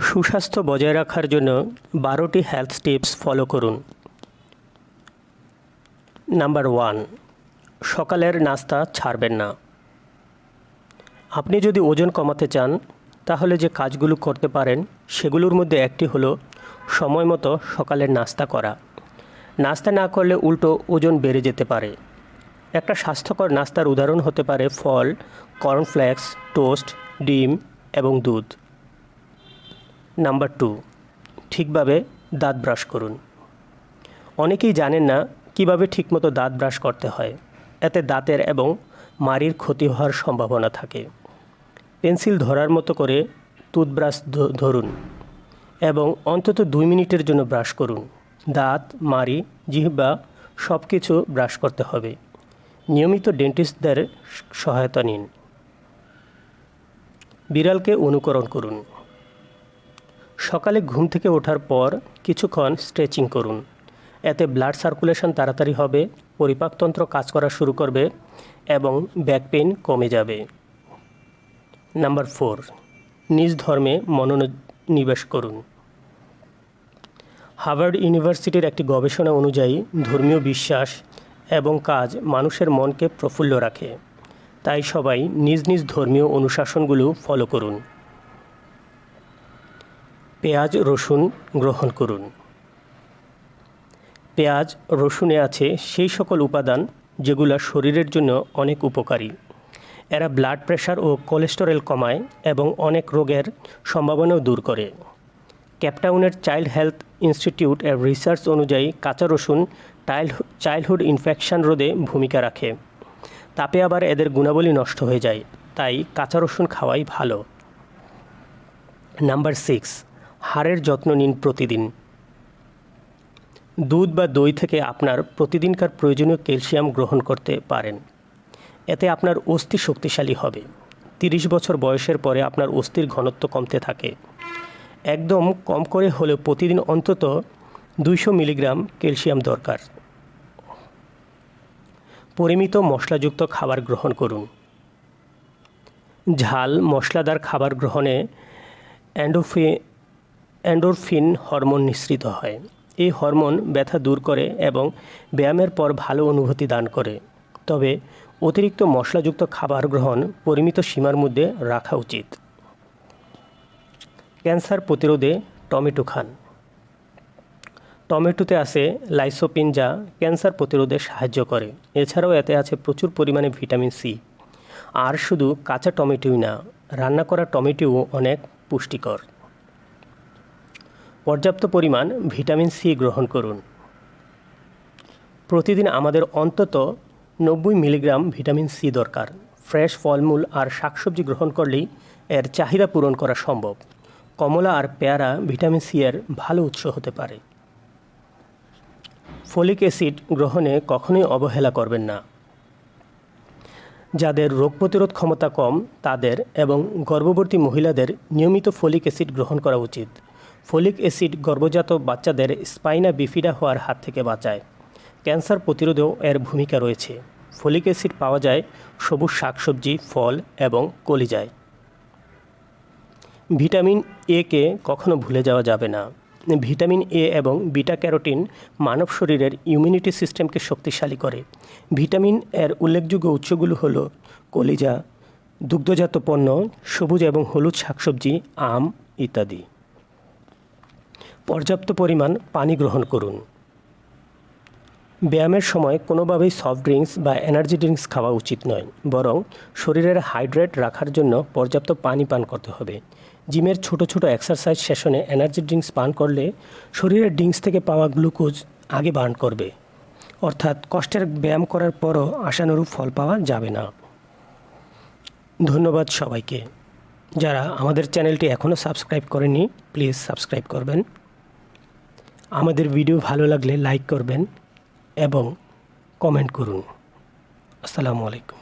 সুস্বাস্থ্য বজায় রাখার জন্য বারোটি হেলথ টিপস ফলো করুন। নাম্বার ওয়ান সকালের নাস্তা ছাড়বেন না। আপনি যদি ওজন কমাতে চান, তাহলে যে কাজগুলো করতে পারেন, সেগুলোর মধ্যে একটি হলো সময় মতো সকালের নাস্তা করা। নাস্তা না করলে উল্টো ওজন বেড়ে যেতে পারে। একটা স্বাস্থ্যকর নাস্তার উদাহরণ হতে পারে ফল কর্নফ্লেক্স টোস্ট ডিম এবং দুধ। নাম্বার টু, ঠিকভাবে দাঁত ব্রাশ করুন। অনেকেই জানেন না কীভাবে ঠিকমতো দাঁত ব্রাশ করতে হয়। এতে দাঁতের এবং মাড়ির ক্ষতি হওয়ার সম্ভাবনা থাকে। পেন্সিল ধরার মতো করে টুথব্রাশ ধরুন এবং অন্তত দুই মিনিটের জন্য ব্রাশ করুন। দাঁত, মাড়ি, জিহ্বা সব কিছু ব্রাশ করতে হবে। নিয়মিত ডেন্টিস্টদের সহায়তা নিন। বিড়ালকে অনুকরণ করুন। সকালে ঘুম থেকে ওঠার পর কিছুক্ষণ স্ট্রেচিং করুন। এতে ব্লাড সার্কুলেশন তাড়াতাড়ি হবে, পরিপাকতন্ত্র কাজ করা শুরু করবে এবং ব্যাক পেইন কমে যাবে। নাম্বার ফোর নিজ ধর্মে মনোনিবেশ করুন। হার্ভার্ড ইউনিভার্সিটির একটি গবেষণা অনুযায়ী ধর্মীয় বিশ্বাস এবং কাজ মানুষের মনকে প্রফুল্ল রাখে। তাই সবাই নিজ নিজ ধর্মীয় অনুশাসনগুলো ফলো করুন। পেঁয়াজ, রসুন গ্রহণ করুন। পেঁয়াজ, রসুনে আছে সেই সকল উপাদান যেগুলো শরীরের জন্য অনেক উপকারী। এরা ব্লাড প্রেশার ও কোলেস্টেরল কমায় এবং অনেক রোগের সম্ভাবনাও দূর করে। ক্যাপটাউনের চাইল্ড হেলথ ইনস্টিটিউট এর রিসার্চ অনুযায়ী কাঁচা রসুন চাইল্ড চাইল্ডহুড ইনফেকশন রোধে ভূমিকা রাখে। তাপে আবার এদের গুণাবলী নষ্ট হয়ে যায়, তাই কাঁচা রসুন খাওয়াই ভালো। নাম্বার সিক্স হাড়ের যত্ন নিন প্রতিদিন। দুধ বা দই থেকে আপনার প্রতিদিনকার প্রয়োজনীয় ক্যালসিয়াম গ্রহণ করতে পারেন। এতে আপনার অস্থি শক্তিশালী হবে। তিরিশ বছর বয়সের পরে আপনার অস্থির ঘনত্ব কমতে থাকে। একদম কম করে হলেও প্রতিদিন অন্তত দুইশো মিলিগ্রাম ক্যালসিয়াম দরকার। পরিমিত মশলাযুক্ত খাবার গ্রহণ করুন। ঝাল, মশলাদার খাবার গ্রহণে অ্যান্ডোফি অ্যান্ডোরফিন হরমোন নিঃসৃত হয়। এই হরমোন ব্যথা দূর করে এবং ব্যায়ামের পর ভালো অনুভূতি দান করে। তবে অতিরিক্ত মশলাযুক্ত খাবার গ্রহণ পরিমিত সীমার মধ্যে রাখা উচিত। ক্যান্সার প্রতিরোধে টমেটো খান। টমেটোতে আছে লাইসোপিন যা ক্যান্সার প্রতিরোধে সাহায্য করে। এছাড়াও এতে আছে প্রচুর পরিমাণে ভিটামিন সি। আর শুধু কাঁচা টমেটোই না, রান্না করা টমেটোও অনেক পুষ্টিকর। পর্যাপ্ত পরিমাণ ভিটামিন সি গ্রহণ করুন। প্রতিদিন আমাদের অন্তত নব্বই মিলিগ্রাম ভিটামিন সি দরকার। ফ্রেশ ফলমূল আর শাকসবজি গ্রহণ করলেই এর চাহিদা পূরণ করা সম্ভব। কমলা আর পেয়ারা ভিটামিন সি এর ভালো উৎস হতে পারে। ফলিক অ্যাসিড গ্রহণে কখনোই অবহেলা করবেন না। যাদের রোগ প্রতিরোধ ক্ষমতা কম, তাদের এবং গর্ভবতী মহিলাদের নিয়মিত ফলিক অ্যাসিড গ্রহণ করা উচিত। ফলিক অ্যাসিড গর্ভজাত বাচ্চাদের স্পাইনা বিফিডা হওয়ার হাত থেকে বাঁচায়। ক্যান্সার প্রতিরোধেও এর ভূমিকা রয়েছে। ফলিক অ্যাসিড পাওয়া যায় সবুজ শাকসবজি, ফল এবং কলিজায়। ভিটামিন এ কে কখনো ভুলে যাওয়া যাবে না। ভিটামিন এ এবং বিটা ক্যারোটিন মানব শরীরের ইমিউনিটি সিস্টেমকে শক্তিশালী করে। ভিটামিন এর উল্লেখযোগ্য উৎসগুলো হল কলিজা, দুগ্ধজাত পণ্য, সবুজ এবং হলুদ শাকসবজি, আম ইত্যাদি। পর্যাপ্ত পরিমাণ পানি গ্রহণ করুন। ব্যায়ামের সময় কোনোভাবেই সফট ড্রিঙ্কস বা এনার্জি ড্রিঙ্কস খাওয়া উচিত নয়, বরং শরীরের হাইড্রেট রাখার জন্য পর্যাপ্ত পানি পান করতে হবে। জিমের ছোট ছোট এক্সারসাইজ সেশনে এনার্জি ড্রিঙ্কস পান করলে শরীরের ড্রিঙ্কস থেকে পাওয়া গ্লুকোজ আগে বার্ন করবে। অর্থাৎ কষ্টের ব্যায়াম করার পরও আশানুরূপ ফল পাওয়া যাবে না। ধন্যবাদ সবাইকে। যারা আমাদের চ্যানেলটি এখনও সাবস্ক্রাইব করেনি প্লিজ সাবস্ক্রাইব করবেন। আমাদের ভিডিও ভালো লাগলে লাইক করবেন এবং কমেন্ট করুন। আসসালামু আলাইকুম।